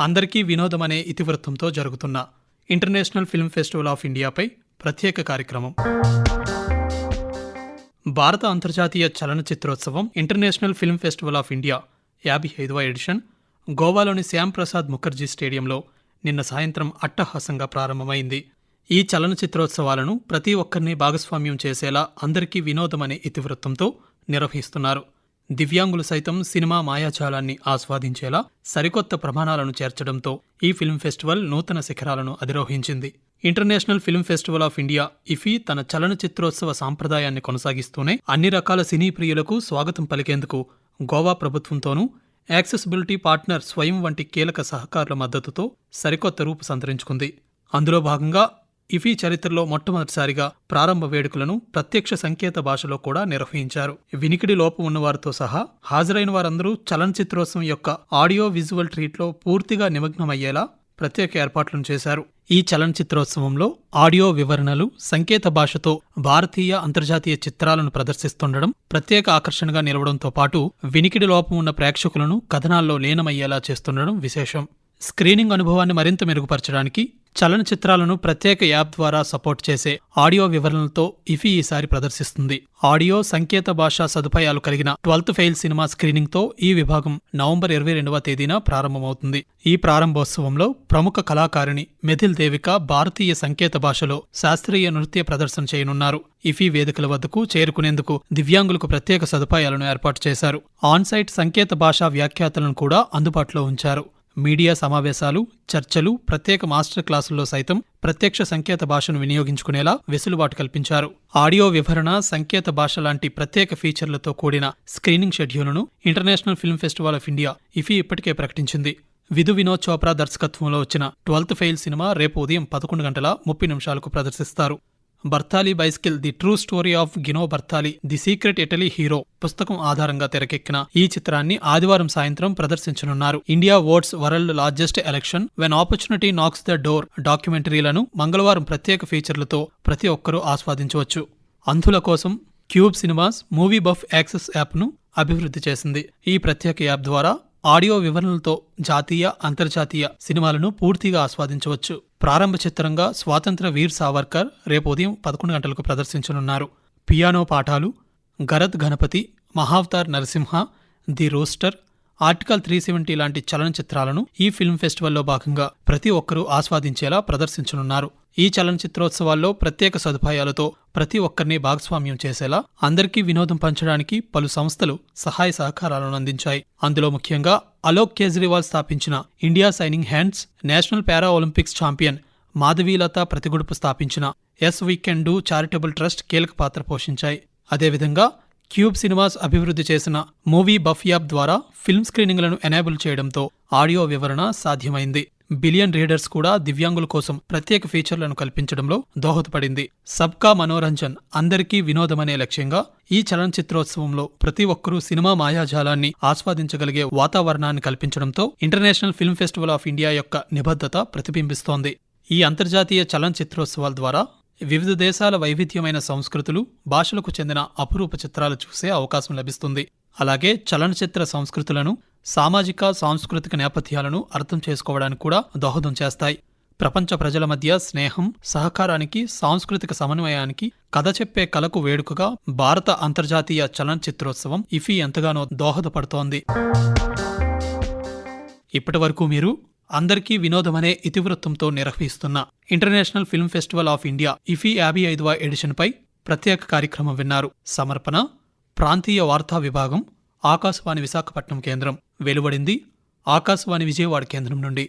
అందరికీ వినోదం అనే ఇతివృత్తంతో జరుగుతున్న ఇంటర్నేషనల్ ఫిల్మ్ ఫెస్టివల్ ఆఫ్ ఇండియాపై ప్రత్యేక కార్యక్రమం. భారత అంతర్జాతీయ చలనచిత్రోత్సవం international film festival of India యాభై ఐదవ ఎడిషన్ గోవాలోని శ్యామ్ ప్రసాద్ ముఖర్జీ స్టేడియంలో నిన్న సాయంత్రం అట్టహాసంగా ప్రారంభమైంది. ఈ చలనచిత్రోత్సవాలను ప్రతి ఒక్కరిని భాగస్వామ్యం చేసేలా అందరికీ వినోదం అనే ఇతివృత్తంతో నిర్వహిస్తున్నారు. దివ్యాంగులు సైతం సినిమా మాయాజాలాన్ని ఆస్వాదించేలా సరికొత్త ప్రమాణాలను చేర్చడంతో ఈ ఫిల్మ్ ఫెస్టివల్ నూతన శిఖరాలను అధిరోహించింది. International film festival of India IFFI తన చలనచిత్రోత్సవ సాంప్రదాయాన్ని కొనసాగిస్తూనే అన్ని రకాల సినీ ప్రియులకు స్వాగతం పలికేందుకు గోవా ప్రభుత్వంతోనూ యాక్సెసిబిలిటీ పార్ట్నర్ స్వయం వంటి కీలక సహకారుల మద్దతుతో సరికొత్త రూపు సంతరించుకుంది. అందులో భాగంగా ఇఫీ చరిత్రలో మొట్టమొదటిసారిగా ప్రారంభ వేడుకలను ప్రత్యక్ష సంకేత భాషలో కూడా నిర్వహించారు. వినికిడి లోపం ఉన్నవారితో సహా హాజరైన వారందరూ చలనచిత్రోత్సవం యొక్క ఆడియో విజువల్ ట్రీట్లో పూర్తిగా నిమగ్నమయ్యేలా ప్రత్యేక ఏర్పాట్లను చేశారు. ఈ చలనచిత్రోత్సవంలో ఆడియో వివరణలు సంకేత భాషతో భారతీయ అంతర్జాతీయ చిత్రాలను ప్రదర్శిస్తుండడం ప్రత్యేక ఆకర్షణగా నిలవడంతో పాటు వినికిడి లోపం ఉన్న ప్రేక్షకులను కథనాల్లో లీనమయ్యేలా చేస్తుండడం విశేషం. స్క్రీనింగ్ అనుభవాన్ని మరింత మెరుగుపరచడానికి చలనచిత్రాలను ప్రత్యేక యాప్ ద్వారా సపోర్ట్ చేసే ఆడియో వివరణలతో ఇఫీ ఈసారి ప్రదర్శిస్తుంది. ఆడియో సంకేత భాషా సదుపాయాలు కలిగిన ట్వెల్త్ ఫెయిల్ సినిమా స్క్రీనింగ్తో ఈ విభాగం నవంబర్ ఇరవై రెండవ తేదీన ప్రారంభమవుతుంది. ఈ ప్రారంభోత్సవంలో ప్రముఖ కళాకారిణి మెథిల్ దేవిక భారతీయ సంకేత భాషలో శాస్త్రీయ నృత్య ప్రదర్శన చేయనున్నారు. ఇఫీ వేదికల వద్దకు చేరుకునేందుకు దివ్యాంగులకు ప్రత్యేక సదుపాయాలను ఏర్పాటు చేశారు. ఆన్సైట్ సంకేత భాషా వ్యాఖ్యాతలను కూడా అందుబాటులో ఉంచారు. మీడియా సమావేశాలు చర్చలు ప్రత్యేక మాస్టర్ క్లాసుల్లో సైతం ప్రత్యక్ష సంకేత భాషను వినియోగించుకునేలా వెసులుబాటు కల్పించారు. ఆడియో వివరణ సంకేత భాష లాంటి ప్రత్యేక ఫీచర్లతో కూడిన స్క్రీనింగ్ షెడ్యూల్ను international film festival of India IFFI ఇప్పటికే ప్రకటించింది. విధు వినోద్ చోప్రా దర్శకత్వంలో వచ్చిన ట్వెల్త్ ఫెయిల్ సినిమా రేపు ఉదయం పదకొండు గంటల ముప్పై నిమిషాలకు ప్రదర్శిస్తారు. Bartali bicycle the true story of Gino Bartali the secret Italy hero పుస్తకం ఆధారంగా తెరకెక్కిన ఈ చిత్రాన్ని ఆదివారం సాయంత్రం ప్రదర్శించనున్నారు. India votes world largest election when opportunity knocks the door డాక్యుమెంటరీలను మంగళవారం ప్రత్యేక ఫీచర్లతో ప్రతి ఒక్కరూ ఆస్వాదించవచ్చు. అంధుల కోసం Qube cinemas movie buff access యాప్ను అభివృద్ధి చేసింది. ఈ ప్రత్యేక యాప్ ద్వారా ఆడియో వివరణలతో జాతీయ అంతర్జాతీయ సినిమాలను పూర్తిగా ఆస్వాదించవచ్చు. ప్రారంభ చిత్రంగా స్వాతంత్ర వీర్ సావర్కర్ రేపు ఉదయం పదకొండు గంటలకు ప్రదర్శించనున్నారు. పియానో పాఠాలు Gharat Ganpati Mahavatar Narsimha the rooster article three seventy లాంటి చలనచిత్రాలను ఈ ఫిల్మ్ ఫెస్టివల్లో భాగంగా ప్రతి ఒక్కరూ ఆస్వాదించేలా ప్రదర్శించనున్నారు. ఈ చలనచిత్రోత్సవాల్లో ప్రత్యేక సదుపాయాలతో ప్రతి ఒక్కరిని భాగస్వామ్యం చేసేలా అందరికీ వినోదం పంచడానికి పలు సంస్థలు సహాయ సహకారాలను అందించాయి. అందులో ముఖ్యంగా అలోక్ కేజ్రీవాల్ స్థాపించిన India signing hands national para olympics champion Madhavilatha Prathigudupu స్థాపించిన ఎస్ వీకెండు చారిటబుల్ ట్రస్ట్ కీలక పాత్ర పోషించాయి. అదేవిధంగా క్యూబ్ సినిమాస్ అభివృద్ధి చేసిన మూవీ బఫ్ యాప్ ద్వారా ఫిల్మ్ స్క్రీనింగ్లను ఎనేబుల్ చేయడంతో ఆడియో వివరణ సాధ్యమైంది. బిలియన్ రీడర్స్ కూడా దివ్యాంగుల కోసం ప్రత్యేక ఫీచర్లను కల్పించడంలో దోహదపడింది. సబ్కా మనోరంజన్ అందరికీ వినోదమనే లక్ష్యంగా ఈ చలనచిత్రోత్సవంలో ప్రతి ఒక్కరూ సినిమా మాయాజాలాన్ని ఆస్వాదించగలిగే వాతావరణాన్ని కల్పించడంతో international film festival of India యొక్క నిబద్ధత ప్రతిబింబిస్తోంది. ఈ అంతర్జాతీయ చలనచిత్రోత్సవాల ద్వారా వివిధ దేశాల వైవిధ్యమైన సంస్కృతులు భాషలకు చెందిన అపురూప చిత్రాలు చూసే అవకాశం లభిస్తుంది. అలాగే చలనచిత్ర సంస్కృతులను సామాజిక సాంస్కృతిక నేపథ్యాలను అర్థం చేసుకోవడానికి కూడా దోహదం చేస్తాయి. ప్రపంచ ప్రజల మధ్య స్నేహం సహకారానికి సాంస్కృతిక సమన్వయానికి కథ చెప్పే కళకు వేడుకగా భారత అంతర్జాతీయ చలనచిత్రోత్సవం ఇఫీ ఎంతగానో దోహదపడుతోంది. ఇప్పటివరకు మీరు అందరికీ వినోదమనే ఇతివృత్తంతో నిర్వహిస్తున్న international film festival of India IFFI యాభై ఐదవ ఎడిషన్పై ప్రత్యేక కార్యక్రమం విన్నారు. సమర్పణ ప్రాంతీయ వార్తా విభాగం ఆకాశవాణి విశాఖపట్నం కేంద్రం. వెలువడింది ఆకాశవాణి విజయవాడ కేంద్రం నుండి.